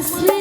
Muslim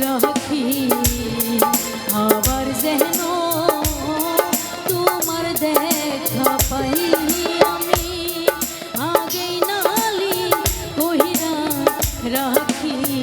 রাখি। আবার যেন তোমার দেখা পাই আমি। আগে নালি কহিরা রাখি।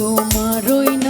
তোমারই না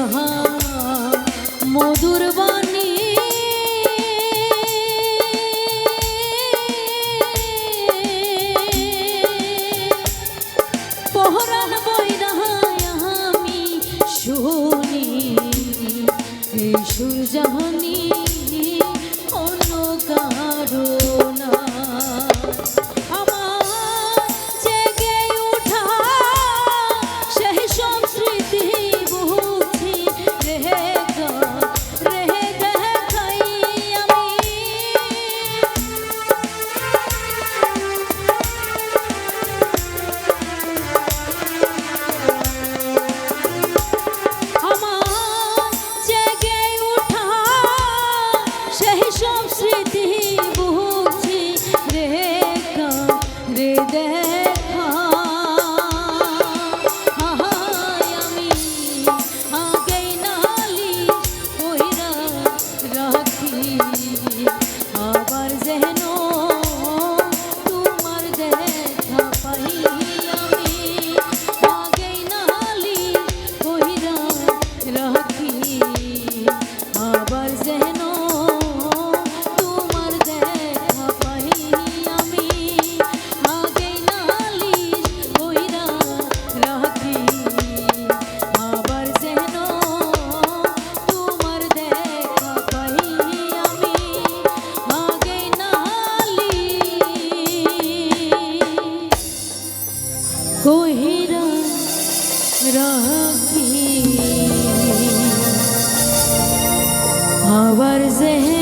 আমার জেহে